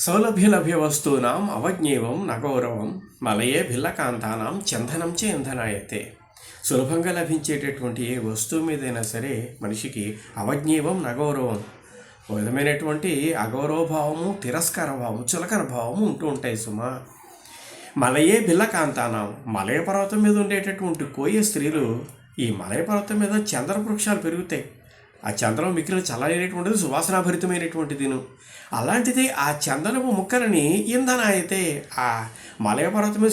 సౌలభ్యలభ్య వస్తూనాం అవజ్ఞేవం నగౌరవం మలయే భిల్లకాంతానాం చందనం చే ఇంధనాయతే సులభంగా లభించేటటువంటి ఏ వస్తువు మీదైనా సరే మనిషికి అవజ్ఞేవం నగౌరవం ఒక విధమైనటువంటి అగౌరవభావము తిరస్కార భావము చులకన భావము ఉంటూ ఉంటాయి సుమా. మలయే బిల్లకాంతానం మలయ పర్వతం మీద ఉండేటటువంటి కోయ స్త్రీలు ఈ మలయ పర్వతం మీద చంద్రవృక్షాలు పెరుగుతాయి. ఆ చంద్రం మిక్కిలి చల్లనేటువంటిది సువాసనాభరితమైనటువంటిదిను. అలాంటిది ఆ చందనపు ముక్కలని ఇంధన అయితే ఆ మలయ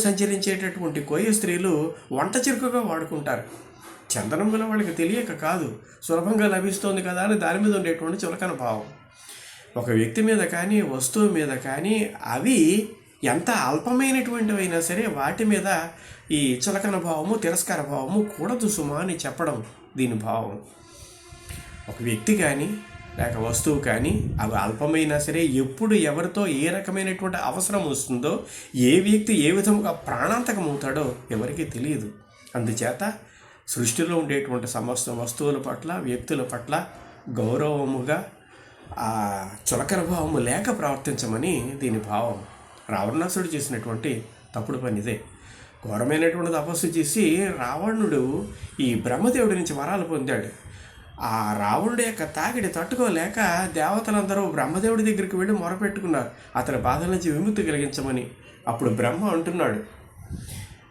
సంచరించేటటువంటి కోయ స్త్రీలు వంట చిరుకుగా వాడుకుంటారు. చందనం వల్ల వాళ్ళకి తెలియక కాదు సులభంగా లభిస్తోంది కదా అని దాని మీద ఉండేటువంటి చులకన భావం. ఒక వ్యక్తి మీద కానీ వస్తువు మీద కానీ అవి ఎంత అల్పమైనటువంటివి అయినా సరే వాటి మీద ఈ చులకన భావము తిరస్కార భావము కూడదు సుమా అని చెప్పడం దీని భావం. ఒక వ్యక్తి కానీ లేక వస్తువు కానీ అవి అల్పమైనా సరే ఎప్పుడు ఎవరితో ఏ రకమైనటువంటి అవసరం వస్తుందో ఏ వ్యక్తి ఏ విధముగా ప్రాణాంతకం అవుతాడో ఎవరికీ తెలియదు. అందుచేత సృష్టిలో ఉండేటువంటి సమస్త వస్తువుల పట్ల వ్యక్తుల పట్ల గౌరవముగా ఆ చులకన భావము లేక ప్రవర్తించమని దీని భావం. రావణాసుడు చేసినటువంటి తప్పుడు పని ఇదే. ఘోరమైనటువంటి తపస్సు చేసి రావణుడు ఈ బ్రహ్మదేవుడి నుంచి వరాలు పొందాడు. ఆ రావణుడి యొక్క తాకిడి తట్టుకోలేక దేవతలందరూ బ్రహ్మదేవుడి దగ్గరికి వెళ్ళి మొరపెట్టుకున్నారు. అతని బాధల నుంచి విముక్తి కలిగించమని అప్పుడు బ్రహ్మ అంటున్నాడు.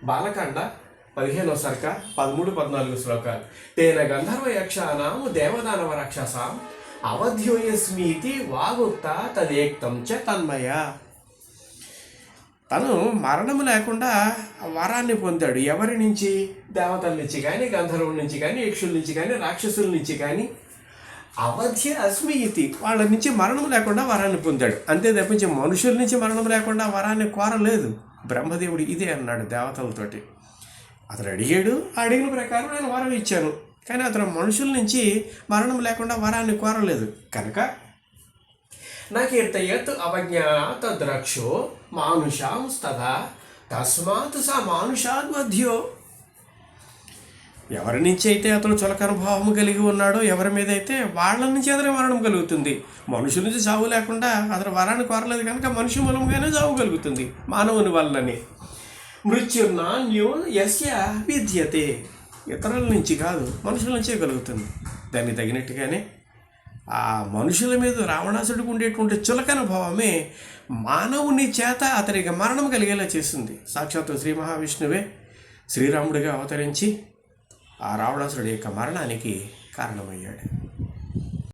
బాలకాండ పదిహేనో సర్క పదమూడు పద్నాలుగు శ్లోకాలు. తేన గంధర్వ యక్షానాం దేవదానవ రాక్షసాం అవధ్యోయస్మితి వాగుక్త తదేక్తం చ తన్మయ. తను మరణం లేకుండా వరాన్ని పొందాడు. ఎవరి నుంచి? దేవతల నుంచి కానీ గంధర్వుల నుంచి కానీ యక్షుల నుంచి కానీ రాక్షసుల నుంచి కానీ అవధ్య అస్మియితి. వాళ్ళ నుంచి మరణం లేకుండా వరాన్ని పొందాడు. అంతే తప్పించి మనుషుల నుంచి మరణం లేకుండా వరాన్ని కోరలేదు. బ్రహ్మదేవుడు ఇదే అన్నాడు దేవతలతోటి. అతను అడిగాడు అడిగిన ప్రకారం నేను వరం ఇచ్చాను. కానీ అతను మనుషుల నుంచి మరణం లేకుండా వరాన్ని కోరలేదు. కనుక నకీర్తయత్ అవజ్ఞాత ద్రక్షో మానుషాంస్తదా. తస్మాత్ స మానుషాద్మధ్యో. ఎవరి నుంచి అయితే అతను చులకన భావము కలిగి ఉన్నాడో ఎవరి మీద అయితే వాళ్ళ నుంచి అతని మరణం కలుగుతుంది. మనుషుల నుంచి చావు లేకుండా అతను వరాన్ని కోరలేదు కనుక మనిషి మూలంగానే చావు కలుగుతుంది మానవుని వల్లనే మృత్యుర్నాన్యో యస్య విద్యతే. ఇతరుల నుంచి కాదు మనుషుల నుంచే కలుగుతుంది. దాన్ని తగినట్టుగానే ఆ మనుషుల మీద రావణాసుడికి ఉండేటువంటి చులకన భావమే మానవుని చేత అతనికి మరణం కలిగేలా చేస్తుంది సాక్షాత్తు శ్రీ మహావిష్ణువే శ్రీరాముడిగా అవతరించి ఆ రావణాసుడి యొక్క మరణానికి కారణమయ్యాడు.